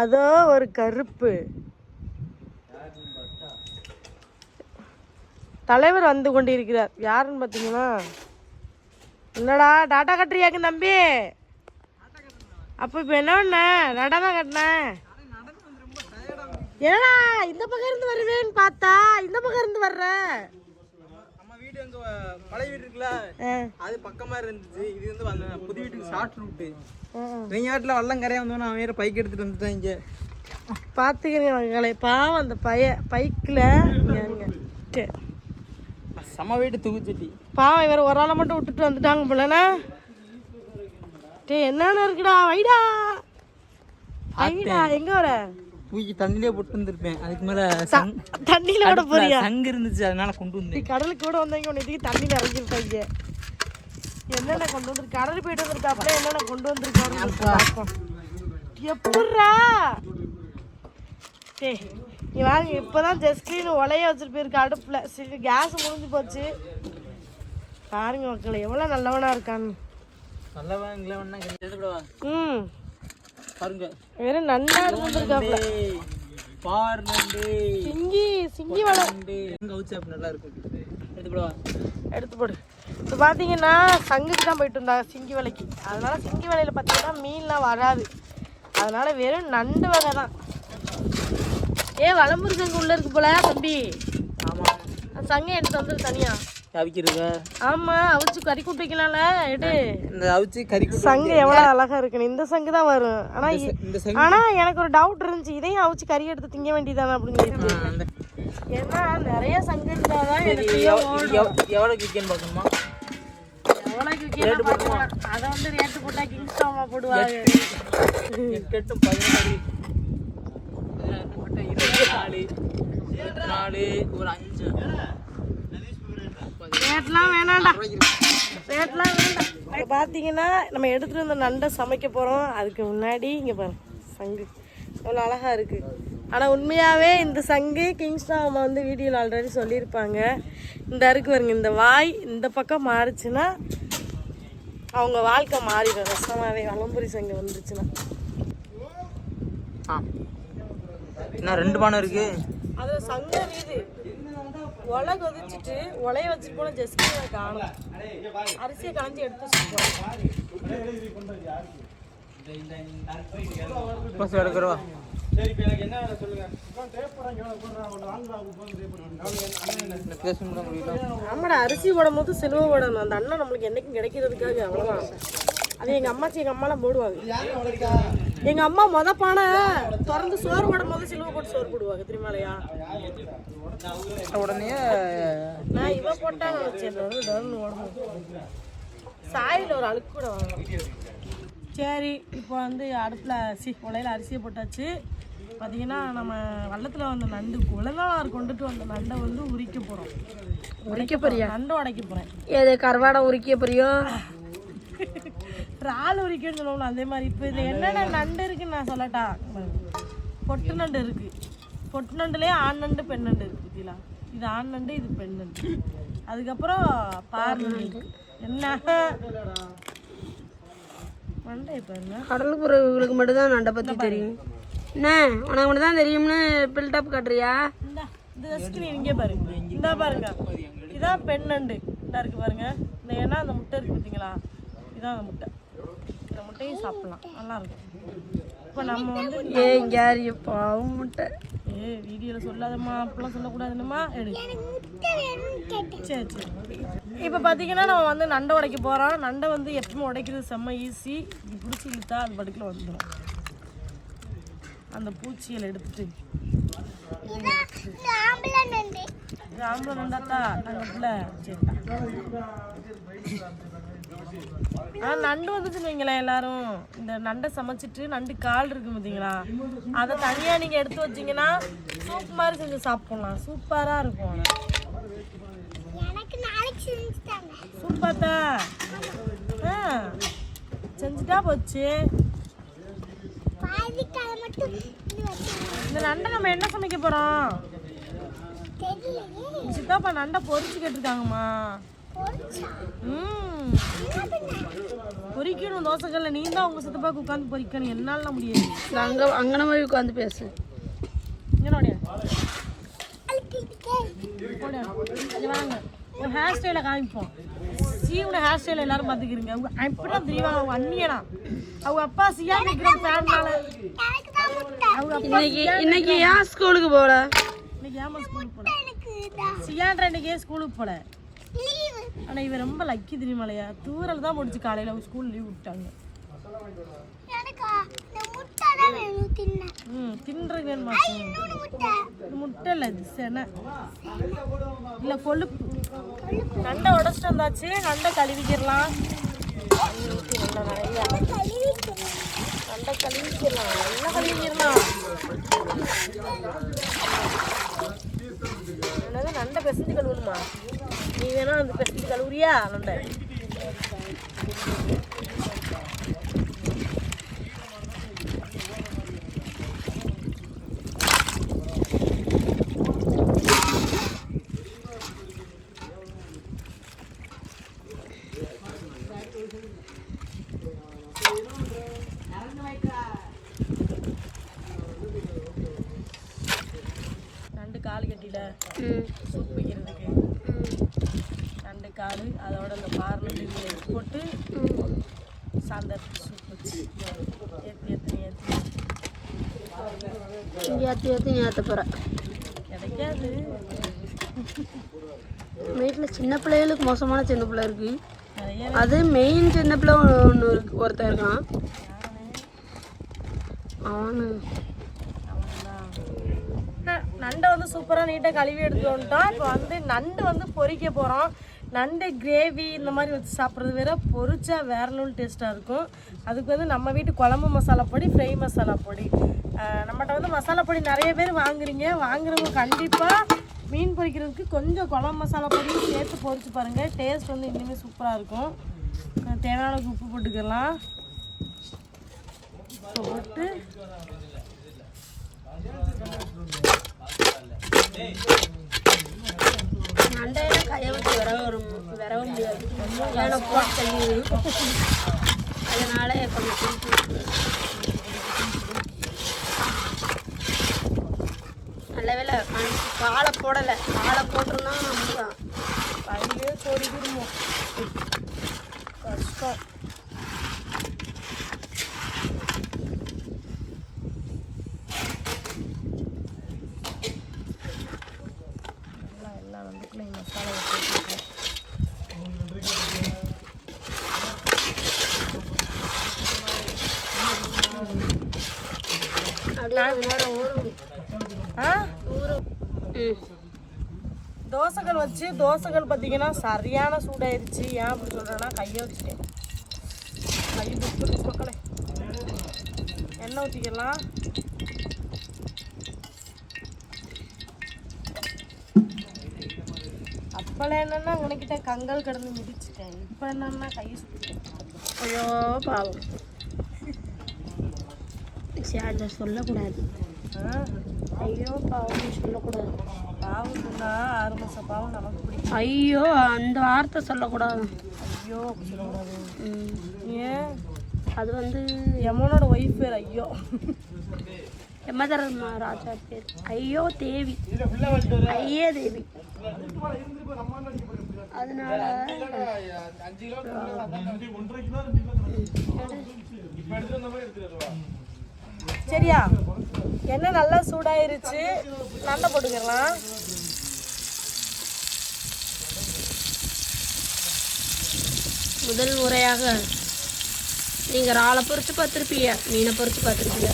அதோ ஒரு கருப்பு. தலைவர் வந்து கொண்டிருக்கிறார். யாருன்னு பார்த்தீங்கன்னா என்னடா டாட்டா கட்டுறியாக்கு தம்பி? அப்போ இப்போ என்ன பண்ண? தான் கட்டினேன் என்னடா இந்த பக்கம் இருந்து வருவேன்னு பார்த்தா இந்த பக்கம் இருந்து வர்ற? நம்ம வீடு எங்க பழைய வீடு இருக்குல்ல? அது பக்கமா இருந்துச்சு. இது வந்து வந்த புது வீட்டுக்கு ஷார்ட் ரூட்டு வீட்டுல வல்லம் கரையா வந்தோம் நான் வேற பைக் எடுத்துட்டு வந்துட்டேன் இங்க. பார்த்துக்கிறேன் மக்களை பாவம் அந்த பைய பைக்கில். சம வீட்டு தூக்குச்சட்டி. பாவம் இவர் ஒரு ஆளை மட்டும் விட்டுட்டு வந்துட்டாங்க போலண்ணா டே என்னென்ன இருக்குடா வைடா. வைடா எங்க வர? தூக்கி தண்ணிலே போட்டு வந்திருப்பேன். அதுக்கு மேல தண்ணியில விட போறியா? சங்கு இருந்துச்சு அதனால கொண்டு நீ வந்தேன் கடலுக்கு கூட வந்தீங்க உன்னை இதுக்கு தண்ணியில் இறங்கிருப்பாங்க என்னென்ன கொண்டு வந்து கடல் போயிட்டு வந்திருக்காப்புல என்னென்ன கொண்டு வந்திருக்காரு பார்ப்போம். எப்பட்றா? டேய் நீ வாங்க இப்போதான் ஜஸ்ட்லின் உலைய வச்சுட்டு போயிருக்கு அடுப்பில். சரி கேஸ் முடிஞ்சு போச்சு. பாருங்க மக்கள் எவ்வளோ நல்லவனா இருக்கான்னு. நல்லவன் ம். பாருங்க. வெறும் நன்னா இருந்திருக்காப்புல. பார் நண்டு. சிங்கி சிங்கி வலை எங்க அவுச்சு நல்லா இருக்கும். எடுத்துக்கூடவா எடுத்து போடு. இப்போ பார்த்தீங்கன்னா சங்குக்கு தான் போயிட்டு இருந்தாங்க சிங்கி வலைக்கு அதனால சிங்கி வலையில் பார்த்தீங்கன்னா மீன்லாம் வராது. அதனால வெறும் நண்டு வகை தான். ஏ வளம்புரி சங்கு உள்ள இருக்கு போல தம்பி. ஆமா அந்த சங்கை எடுத்து வந்துரு தனியா. அவிக்கிறதுக்கா ஆமா அவிச்சு கறி கூட்டு வைக்கலாம்ல எடு. இந்த அவிச்சு கறி சங்கு எவ்வளோ அழகா இருக்கு இந்த சங்கு தான் வரும். ஆனா ஆனா எனக்கு ஒரு டவுட் இருந்துச்சு. இதையும் அவிச்சு கறி எடுத்து திங்க வேண்டியதானே அப்படின்னு ஏன்னா நிறைய சங்கு இருந்தாதான் எவ்வளவு விற்கன்னு பார்க்கணுமா? அதை வந்து ரேட்டு போட்டா கிங்ஸ்டாமா போடுவாங்க எட்டு எட்டும் நாலு. இருபத்தி நாலு ஒரு அஞ்சு. ரேட்லாம் வேணாம்டா. ரேட்லாம் வேண்டாம் பார்த்தீங்கன்னா நம்ம எடுத்துகிட்டு வந்த நண்டை சமைக்க போகிறோம் அதுக்கு முன்னாடி இங்கே பாரு சங்கு. எவ்வளோ அழகாக இருக்குது ஆனால் உண்மையாகவே இந்த சங்கு கிங்ஸ்டா அம்மா வந்து வீடியோவில் ஆல்ரெடி சொல்லியிருப்பாங்க. இந்த இருக்கு பாருங்க இந்த வாய் இந்த பக்கம் மாறுச்சுன்னா அவங்க வாழ்க்கை மாறிடும். ரசமாவே வளம்புரி சங்கு வந்துச்சுன்னா ஆ. இன்னும் ரெண்டு பானம் இருக்கு? அதில் சங்கு வீது. ஒலை கொதிச்சுட்டு ஒலைய வச்சுட்டு போன ஜஸ்டினை காணும். அரிசியை கலந்து எடுத்து வச்சுருக்கோம் பஸ் எடுக்கிறவா? ஆமாடா அரிசி போடும் போது சிலுவை போடணும். அந்த அண்ணன் நம்மளுக்கு என்னைக்கும் கிடைக்கிறதுக்காக அவ்வளோதான் அது எங்கள் அம்மாச்சி எங்கள் அம்மாலாம் போடுவாங்க. எங்கள் அம்மா மொத பானை திறந்து சோறு போடும் போது சிலுவை போட்டு சோறு போடுவாங்க திருமலையா? உடனே நான் இவ போட்டாங்க சாயில் ஒரு அழுக்கு கூட சரி இப்போ வந்து அடுப்பில் சி உலையில் அரிசியை போட்டாச்சு. பார்த்தீங்கன்னா நம்ம வள்ளத்தில் வந்த நண்டு குழந்தைனார் கொண்டுட்டு வந்த நண்டை வந்து உரிக்க போகிறோம் உரிக்க போறியா? நண்டு உடைக்க போகிறேன் ஏது கருவாடை உரிக்க போறியோ? இறால் உரிக்கன்னு சொல்லுவோம்ல அதே மாதிரி இப்போ இதில் என்னென்ன நண்டு. இருக்குன்னு நான் சொல்லட்டா? பொட்டு நண்டு இருக்கு. பொட்டு நண்டுலேயே ஆண் நண்டு பெண் நண்டு இருக்கு பத்திலா இது ஆண் நண்டு இது பெண் நண்டு. அதுக்கப்புறம் பார் நண்டு. இருக்கு என்ன? மண்டை பாருங்க. கடலுக்கு போகிறவங்களுக்கு மட்டும்தான் நண்டை பற்றி தெரியும். என்ன? உனக்கு மட்டும் தான் தெரியும்னு பில்டப் காட்டுறியா? இந்த இந்த ஸ்கிரீன் இங்கே பாருங்க இந்த பாருங்க. இதான் பெண் நண்டு. இந்த இருக்கு பாருங்க. இந்த ஏன்னா அந்த முட்டை இருக்கு பார்த்தீங்களா இதான் அந்த முட்டை. முட்டையும் சாப்பிடலாம். நல்லா இருக்கும் இப்போ நம்ம வந்து ஏ யார் பாவம் முட்டை? ஏ வீடியோல சொல்லாதம்மா அப்படிலாம் சொல்லக்கூடாதுன்னுமா எடு. சரி சரி. இப்போ பார்த்தீங்கன்னா நம்ம வந்து நண்டை உடைக்க போகிறோம் நண்டை வந்து எப்பவுமே உடைக்கிறது செம்ம ஈஸி இப்படி பிடிச்சி இழுத்தா அது படுக்கில் வந்துடும் அந்த பூச்சிகளை எடுத்துட்டு. ஆம்பளை நண்டாத்தா? நாங்கள் பிள்ளை. சரிடா ஆ நண்டு வந்துச்சுன்னு வைங்களேன் எல்லாரும். இந்த நண்டை சமைச்சிட்டு நண்டு கால் இருக்கு பார்த்தீங்களா அதை தனியாக நீங்கள் எடுத்து வச்சீங்கன்னா சூப் மாதிரி செஞ்சு சாப்பிடலாம். சூப்பராக இருக்கும். சூப்பாத்தா ஆ செஞ்சுட்டா போச்சு. இந்த நண்டை நம்ம என்ன சமைக்க போகிறோம் சித்தாப்பா நண்டை பொரிச்சு கேட்டிருக்காங்கம்மா. ம். பொரிக்கணும் தோசைக்கல்ல. நீ தான் உங்க சித்தப்பாக்கு உட்காந்து பொரிக்கணும் என்னால முடியாது. அங்கே அங்கன போய் உட்காந்து பேசு வாங்க. உன் ஹேர் ஸ்டைலை காமிப்போம். சீவன ஹேர் ஸ்டைல எல்லாரும் பார்த்துக்கிறீங்க. அவங்க அப்படிதான் தெரியுவாங்க அவங்க அண்ணியனா. அவங்க அப்பா சியா ஃபேன்னால அவங்க அப்பா இன்னைக்கு ஏன் ஸ்கூலுக்கு போகல இன்னைக்கு ஏமா ஸ்கூலுக்கு போல? சியான்ற இன்னைக்கு ஏன் ஸ்கூலுக்கு போல? ஆனா இவன் ரொம்ப லக்கி தெரியுமாலையா? தூரல் தான் முடிச்சு காலையில அவங்க ஸ்கூல் லீவ் விட்டாங்க. ம் தின்றது வேணுமா முட்டை. இல்லை இது செனை. இல்லை கொழுப்பு. நண்டை உடச்சிட்டு வந்தாச்சு. நண்டை கழுவிக்கிடலாம். நண்டை கழுவிக்கிடலாம் நல்லா கழுவிக்கிடலாம். என்னது நண்டை பெசஞ்சு கழுவணுமா? நீ வேணா அந்த பெசஞ்சு கழுவுறியா? நண்டை நண்டு கால் கட்டில ம். சூப் வைக்கிறதுக்கு. கால் அதோட இந்த பார்லமெண்ட் போட்டு சாந்தர் சூப் வச்சு ஏற்றி ஏற்றி ஏற்றி ஏற்றி ஏற்றி ஏற்ற போகிறேன் கிடைக்காது. வீட்டில் சின்ன பிள்ளைகளுக்கு மோசமான சின்ன பிள்ளை இருக்கு. அது மெயின் சின்ன பிள்ளை ஒன்று இருக்கு ஒருத்தன் இருக்கான். அவனு. நண்டை வந்து சூப்பராக நீட்டாக கழுவி எடுத்து வந்துட்டோம் இப்போ வந்து நண்டு வந்து பொரிக்க போகிறோம் நண்டு கிரேவி இந்த மாதிரி வச்சு சாப்பிட்றது வேற பொரிச்சா வேற லெவல் டேஸ்ட்டாக இருக்கும். அதுக்கு வந்து நம்ம வீட்டு குழம்பு மசாலா பொடி ஃப்ரை மசாலா பொடி. நம்மகிட்ட வந்து மசாலா பொடி நிறைய பேர் வாங்குறீங்க. வாங்குறவங்க கண்டிப்பாக மீன் பொரிக்கிறதுக்கு கொஞ்சம் குழம்பு மசாலா பொடியும் சேர்த்து பொரிச்சு பாருங்கள் டேஸ்ட் வந்து இன்னுமே சூப்பராக இருக்கும். தேவையான உப்பு போட்டுக்கலாம். உப்பு போட்டு. மண்டையில கையை வச்சு விரவ விரவ முடியாது. ஏன்னா போட்டு தள்ளி அதனால கொஞ்சம் நல்ல வேலை காலை போடலை. காலை போட்டிருந்தா முடியும் தோசைகள் வச்சு தோசைகள் பார்த்தீங்கன்னா சரியான சூடாயிருச்சு. ஏன் அப்படி சொல்கிறேன்னா கையை வச்சுட்டேன். கை புக்கு மக்களே. எண்ணெய் ஊற்றிக்கலாம் அப்போல்லாம் என்னென்னா உனக்கிட்ட கங்கல் கடந்து மிதிச்சிட்டேன். இப்போ என்னன்னா கை சுற்றிட்டேன் ஐயோ பாவம். அதை சொல்லக்கூடாது. ஐயோ பாவம் சொல்லக்கூடாது. பாவம் ஆறு மாதம் பாவம் நமக்கு பிடிக்கும். ஐயோ அந்த வார்த்தை சொல்லக்கூடாது. ஐயோ சொல்லக்கூடாது. ஏன்? அது வந்து யமுனோட ஒய்ஃப் பேர் ஐயோ. யமதர்மா ராஜா பேர். ஐயோ தேவி. ஐயே தேவி. அதனால சரியா? எண்ணெய் நல்லா சூடாயிருச்சு. நண்டை போட்டுக்கலாம். முதல் முறையாக நீங்கள் இறாலை பொறிச்சு பார்த்துருப்பீங்க மீனை பொறிச்சு பார்த்துருப்பீங்க.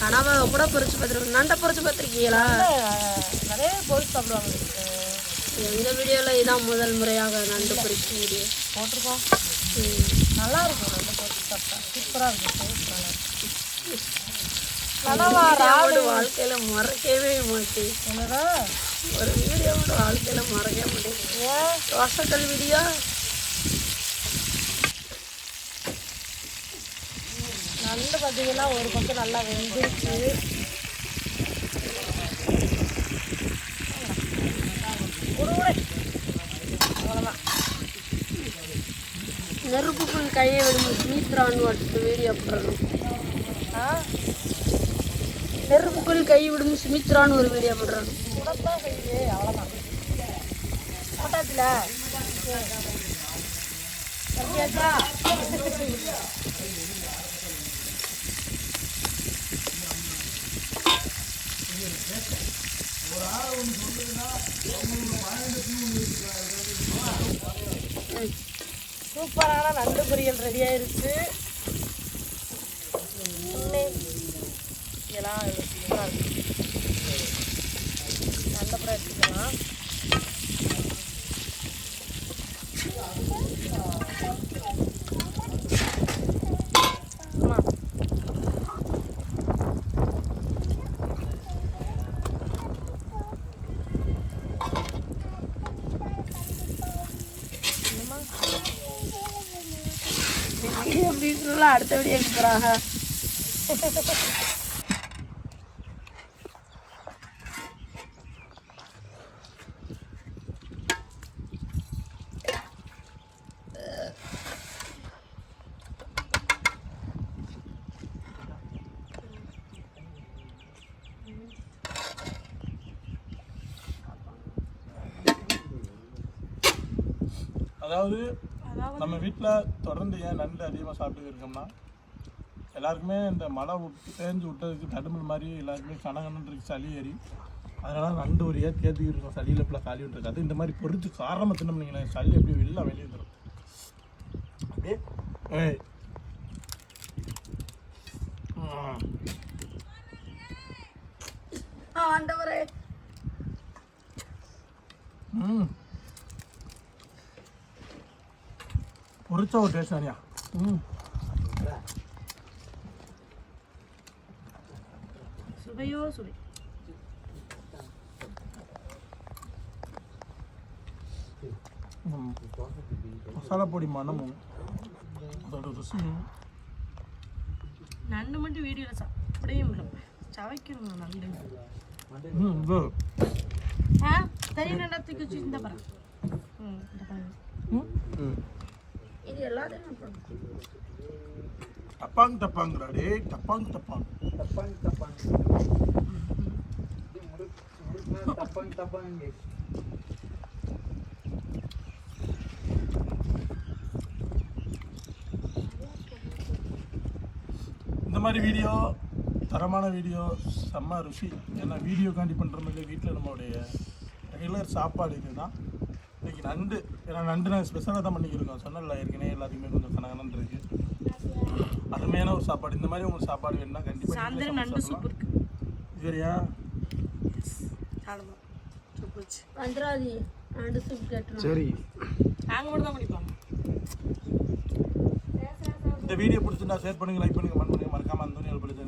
கனவை கூட பொறிச்சு பார்த்துருப்பீங்க நண்டை பொறிச்சு பார்த்துருக்கீங்களா? நிறைய பொருள் சாப்பிடுவாங்க. எங்கள் வீடியோவில் இதான் முதல் முறையாக நண்டு பொறிச்சு வீடியோ. போட்டிருக்கோம். நல்லா இருக்கும் நண்டை போட்டு சாப்பிட்டா. சூப்பராக இருக்கும் taste நல்லா இருக்கும். கனவா வீடியோவோட வாழ்க்கையில் மறக்கவே மாட்டேன். ஒரு வீடியோவோட வாழ்க்கையில் மறக்க மாட்டேன். தோசைக்கல் வீடியோ? நண்டு பார்த்தீங்கன்னா ஒரு பக்கம் நல்லா வெந்துருச்சு. நெருப்புக்குள் கையை விடும் சுமித்ரான்னு ஒரு வீடியோ போடணும் ஆ? நெருப்புக்குள் கை விடும் சுமித்ரான்னு ஒரு வீடியோ போடுறாங்க. உடத்தான் அவ்வளோதான் சூப்பரான நண்டு பொரியல் ரெடி ஆயிருச்சு இதெல்லாம் சூப்பராக இருக்கும் நண்டை அப்புறம் எடுத்துக்கலாம். அம்மா. வீடியோ பீஸ்லாம் அடுத்த அதாவது நம்ம வீட்டில் தொடர்ந்து ஏன் நண்டு அதிகமாக சாப்பிட்டு இருக்கோம்னா எல்லாருக்குமே இந்த மழை பேஞ்சு விட்டதுக்கு தடுமல் மாதிரி எல்லாருக்குமே கனகன்னு இருக்கு சளி ஏறி அதனால நண்டு ஒரு ஏற்றி ஏற்றி இருக்கும். சளியில் இப்படி காலி விட்டுருக்காது இந்த மாதிரி பொறிச்சு காரமாக தின்னோம்னீங்களே சளி அப்படியே வெளில வெளியே வந்துடும் அப்படியே. ஆண்டவரே. ம். பொரிச்ச ஒரு டேஸ்ட் அனியா. ம். சுவையோ சுவை. ம். மசாலா பொடி மணமும். அதோட ருசியும். நண்டு மட்டும் வீடியோவில் சாப்பிடையும் இல்லை சவைக்கணும் நண்டு. ம் இது. ஆ தனி நண்டா தூக்கி வச்சு இந்த பாரு. ம். இந்த பாரு ம் ம் இது எல்லாத்தையும் நான் போடுறேன். டப்பாங் டப்பாங்கிறா டேய் டப்பாங் டப்பாங் இந்த மாதிரி வீடியோ தரமான வீடியோ செம்ம ருசி ஏன்னா வீடியோ காண்டி பண்ணுறோம் இல்லை வீட்டில் நம்மளுடைய ரெகுலர் சாப்பாடு இதுதான் இன்னைக்கு நண்டு ஏன்னா நண்டு நாங்கள் ஸ்பெஷலாக தான் பண்ணிக்கிருக்கோம். சொன்னல ஏற்கனவே எல்லாத்துக்குமே கொஞ்சம் கனகனன்னு இருக்கு. அருமையான ஒரு சாப்பாடு. இந்த மாதிரி உங்களுக்கு சாப்பாடு வேணும்னா கண்டிப்பாக சாயந்தரம் நண்டு சூப் இருக்கு. சரியா வந்துடாது நண்டு சூப் கேட்டுரும் சரி. நாங்கள் மட்டும் தான் குடிப்போம் இந்த வீடியோ பிடிச்சிருந்தா ஷேர் பண்ணுங்க லைக் பண்ணுங்க கமெண்ட் பண்ணுங்க. மறக்காம அந்த படிச்சேன்